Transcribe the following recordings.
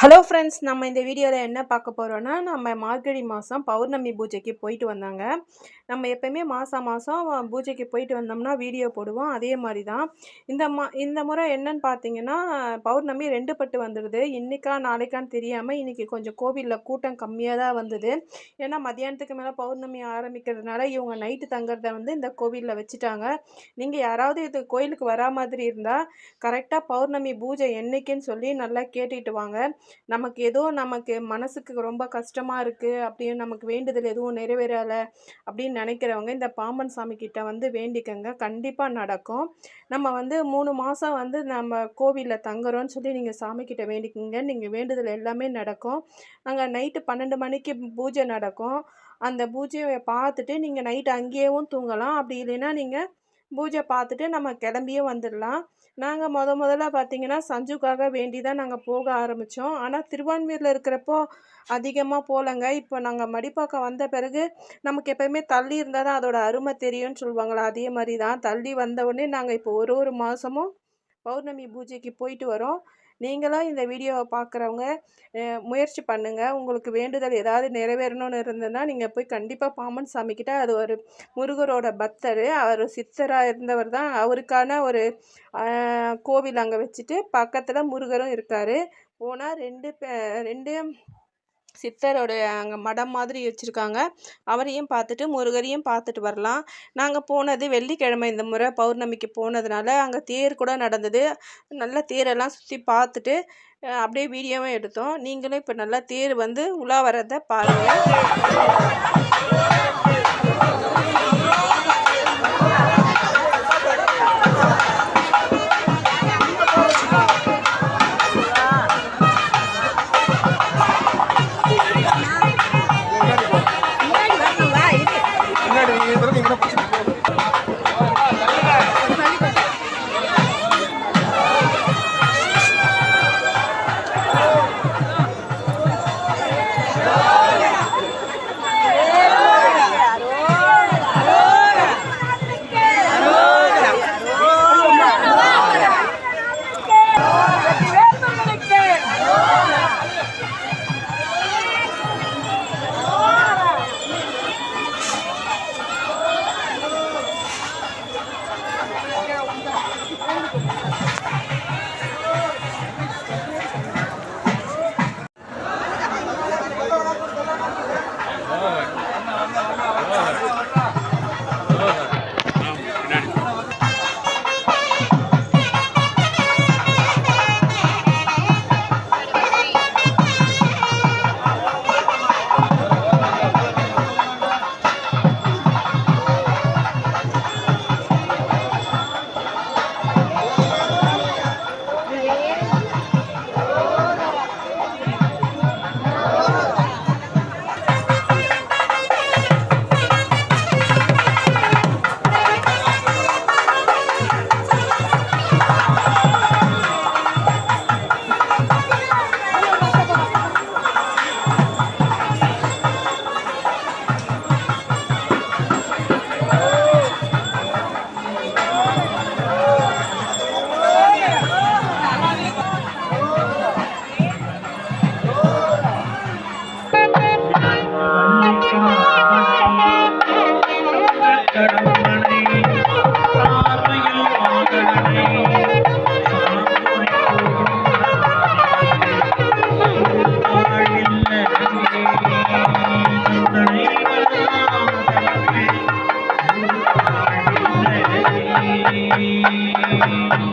Hello friends நம்ம இந்த வீடியோவில் என்ன பார்க்க போகிறோன்னா நம்ம மார்கழி மாதம் பௌர்ணமி பூஜைக்கு போயிட்டு வந்தாங்க. நம்ம எப்போயுமே மாதம் மாதம் பூஜைக்கு போயிட்டு வந்தோம்னா வீடியோ போடுவோம். அதே மாதிரி தான் இந்த மா இந்த முறை என்னன்னு பார்த்தீங்கன்னா பௌர்ணமி ரெண்டு பட்டு வந்துடுது. இன்றைக்கா நாளைக்கான்னு தெரியாமல் இன்றைக்கி கொஞ்சம் கோவிலில் கூட்டம் கம்மியாக தான் வந்தது. ஏன்னா மதியானத்துக்கு மேலே பௌர்ணமி ஆரம்பிக்கிறதுனால இவங்க நைட்டு தங்குறத வந்து இந்த கோவிலில் வச்சுட்டாங்க. நீங்கள் யாராவது இது கோயிலுக்கு வரா மாதிரி இருந்தால் கரெக்டாக பௌர்ணமி பூஜை என்றைக்குன்னு சொல்லி நல்லா கேட்டுட்டு வாங்க. நமக்கு ஏதோ நமக்கு மனசுக்கு ரொம்ப கஷ்டமாக இருக்குது அப்படின்னு நமக்கு வேண்டுதல் எதுவும் நிறைவேறலை அப்படின்னு நினைக்கிறவங்க இந்த பாம்பன் சாமி கிட்ட வந்து வேண்டிக்கங்க. கண்டிப்பாக நடக்கும். நம்ம வந்து மூணு மாதம் வந்து நம்ம கோவிலில் தங்குறோம்னு சொல்லி நீங்கள் சாமி கிட்ட வேண்டிக்கங்க. நீங்கள் வேண்டுதல் எல்லாமே நடக்கும். அங்கே நைட்டு பன்னெண்டு மணிக்கு பூஜை நடக்கும். அந்த பூஜையை பார்த்துட்டு நீங்கள் நைட்டு அங்கேயேவும் தூங்கலாம். அப்படி இல்லைன்னா நீங்கள் பூஜை பார்த்துட்டு நம்ம கிளம்பியே வந்துடலாம். நாங்கள் முத முதல்ல பார்த்தீங்கன்னா சஞ்சுக்காக வேண்டி தான் நாங்கள் போக ஆரம்பித்தோம் ஆனால் திருவான்மையூரில் இருக்கிறப்போ அதிகமாக போகலங்க. இப்போ நாங்கள் மடிப்பாக்கம் வந்த பிறகு நமக்கு எப்போயுமே தள்ளி இருந்தால் தான் அதோட அருமை தெரியும்னு சொல்லுவாங்களா அதே மாதிரி தான் தள்ளி வந்த உடனே நாங்கள் இப்போ ஒரு ஒரு மாதமும் பௌர்ணமி பூஜைக்கு போயிட்டு வரோம். நீங்களும் இந்த வீடியோவை பார்க்குறவங்க முயற்சி பண்ணுங்கள் உங்களுக்கு வேண்டுதல் ஏதாவது நிறைவேறணும்னு இருந்ததுன்னா நீங்கள் போய் கண்டிப்பாக பாம்பன் சாமிக்கிட்ட அது ஒரு முருகரோட பக்தர். அவர் சித்தராக இருந்தவர் தான். அவருக்கான ஒரு கோவில் அங்கே வச்சுட்டு பக்கத்தில் முருகரும் இருக்கார். போனால் ரெண்டு பே- ரெண்டு சித்தரோட அங்கே மடம் மாதிரி வச்சுருக்காங்க. அவரையும் பார்த்துட்டு முருகரையும் பார்த்துட்டு வரலாம். நாங்கள் போனது வெள்ளிக்கிழமை இந்த முறை பௌர்ணமிக்கு போனதுனால அங்கே தேர் கூட நடந்தது. நல்லா தேரெல்லாம் சுற்றி பார்த்துட்டு அப்படியே வீடியோவும் எடுத்தோம். நீங்களும் இப்போ நல்லா தேர் வந்து உலா வரதை பாருங்கள்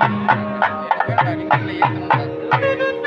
கேட்டா நீங்கள் ஏற்றணும்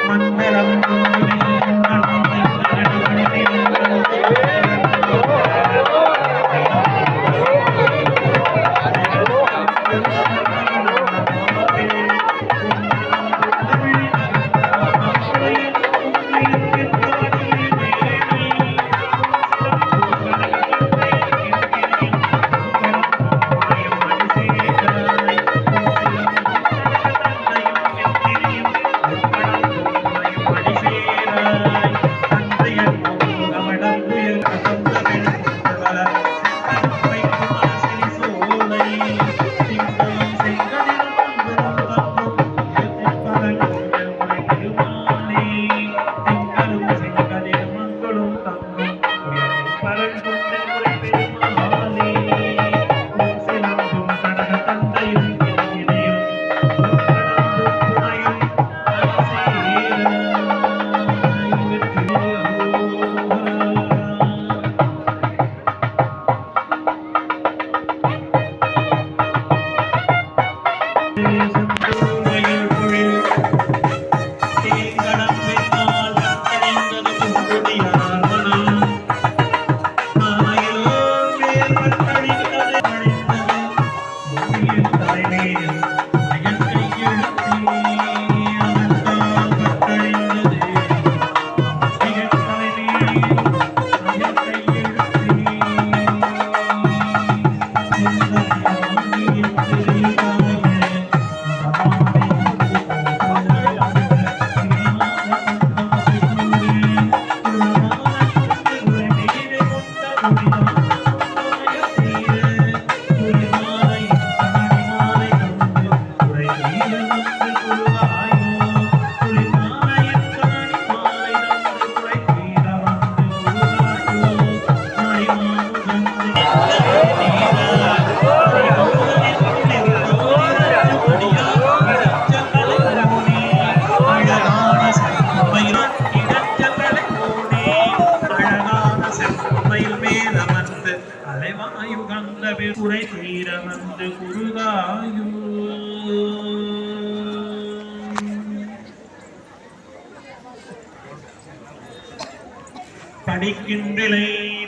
படிக்கின்றிலை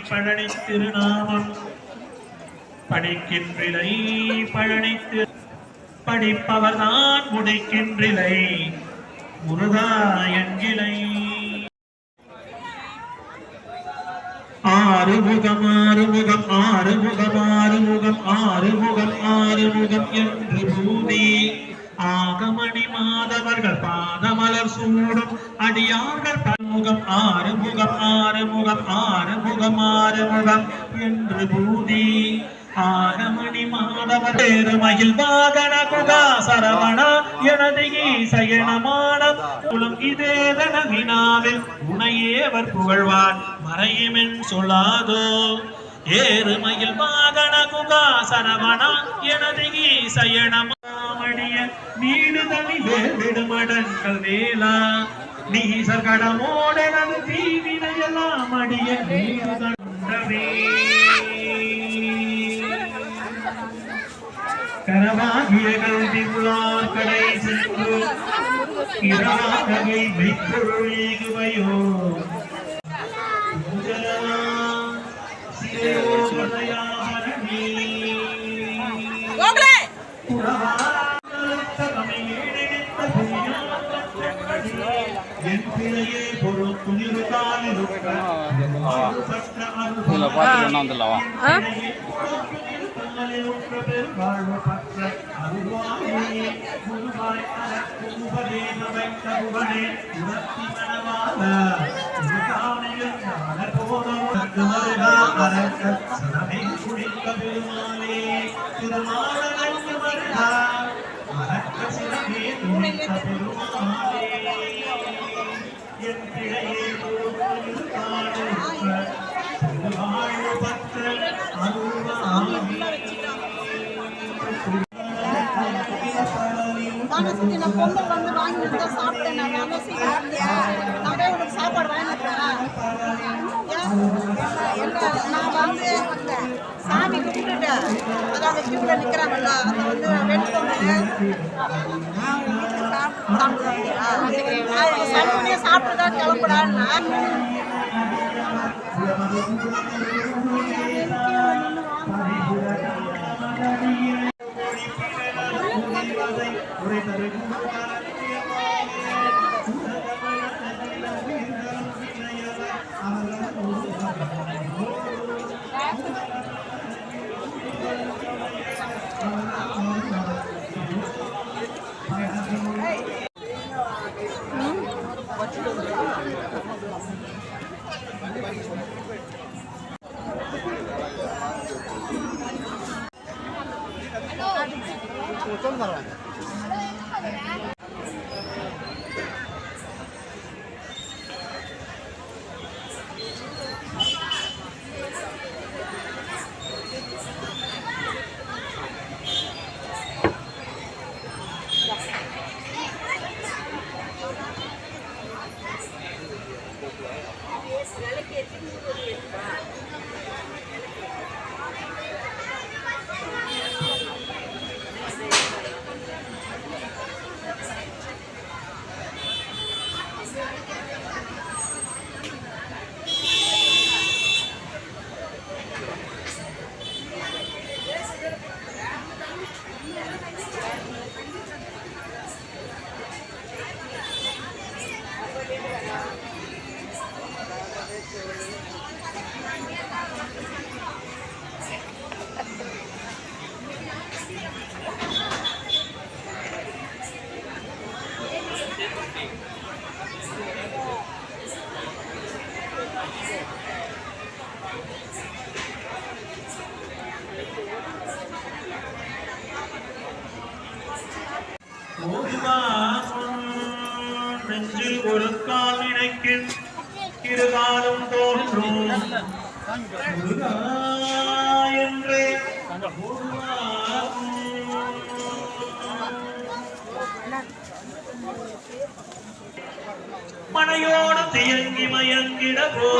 பழனி திருநாமம். படிக்கின்றிலை பழனி திரு படிப்பவர்தான் முடிக்கின்றிலை. முருகா என்கிளை ஆறுமுகம் ஆறுமுகம் ஆறுமுகம் ஆறுமுகம் ஆறுமுகம் ஆறுமுகம் என்று பூமி. ஆகமணி மாதவர்கள் பாதமலர் சூடும் அடியார்கள் பன்முகம் ஆறுமுகம் ஆறுமுகம் ஆறுமுகம் ஆறுமுகம் என்று பூதி ஆகமணி மாதவர் மகிழ் வாகன குகா சரவணா எனது ஈசயனமான குலம் இதேதன வினாவில் உனையேவர் புகழ்வார். மறையுமென் சொல்லாதோ. ஏறுமையில் வாகன குகா சரவணா எனது ஈசயனமாமடிய வீடு தனிலே விடுமடங்கள் வேலா நீசர் கடமோடனது தீவினையெல்லாம் அடிய வீடு தண்டவே கரவாகிய கல்வி உளார் கடை சென்று இரவாகவை மெய்ப்பொருள் ஈகுவையோ சுந்தரமா சிவயோகதயாமரணி என் பிழையே பொருள் நான் பொங்கல் வந்து வாங்கி தான் சாப்பிட்டேன் நான். வாங்க சீக்கிரம் நான் போய் உனக்கு சாப்பாடு வாங்கிட்டுறேன் நான் வந்து சாமி கும்பிட்டு அதாவது கியூவில் நிற்கிறாங்கல்ல அதை வந்து வெடிக்கொண்டு சாப்பிட்டுதான் சாப்பிட்டு தான் மனையோடு தியங்கி மயங்கிடவோ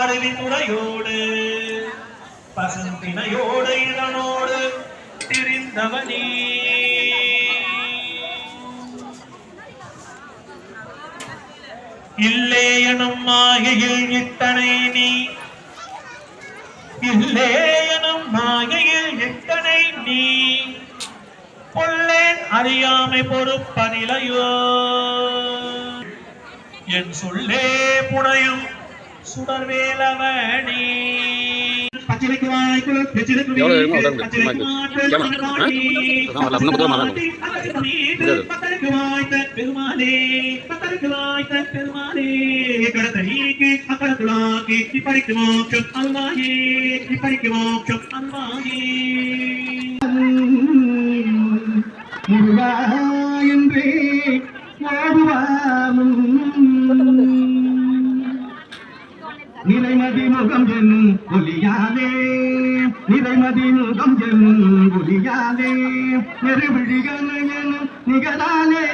அறிவிமுறையோடு பசுந்தினையோடு இதனோடு திரிந்தவனே இல்லே எனும் மாயையில் இத்தனை நீ? இல்லே எனும் மாயையில் இத்தனை நீ? கொள்ளேன் அறியாமை பொறுப்பனிலையோ என் சொல்லே புனையும் சுடர்வேலவனே. பச்சிலைக்கு வாய்க்கு பெச்சிலைக்கு எவ்வளவு வேணுமோ பத்தருக்கு மீது, முடியாது. பத்தருக்கு வாய்த்த பெருமானே பத்தருக்கு வாய்த்த பெருமாளே இப்படிக்கு மோட்சம் அல்வாயே இப்படிக்கு மோட்சம் அல்வாயே முருகா என்றே ஓடுவாமும் முகம் என்னும் ஒலியாதே நிறைமதி முகம் என்னும் ஒலியாதே நெருவிழிகளையன் நிகழாலே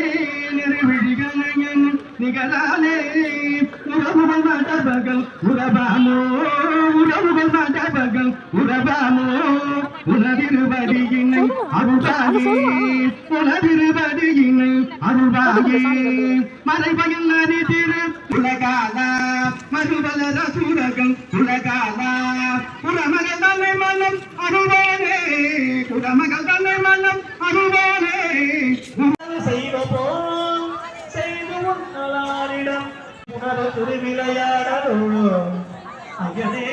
நெருவிழிகளையன் நிகழாலே. உறவுகள் மடபகல் உறவாமோ உறவுகள் மடபகல் உறவாமோ அருள்வாயே உணவிருவடியினை அருள்வாயே. மறைபயன் நதி திரு உலகாலா மறுவலர சூரகம் உலகாலா. புறமகள் தன்னை மன்னம் அருள்வானே புறமகள் தன்னை மன்னம் அருள்வானே செய்வபோம் செய்து உன்னலாரிடம் உணர திருவிளையாடலோ ஐயனே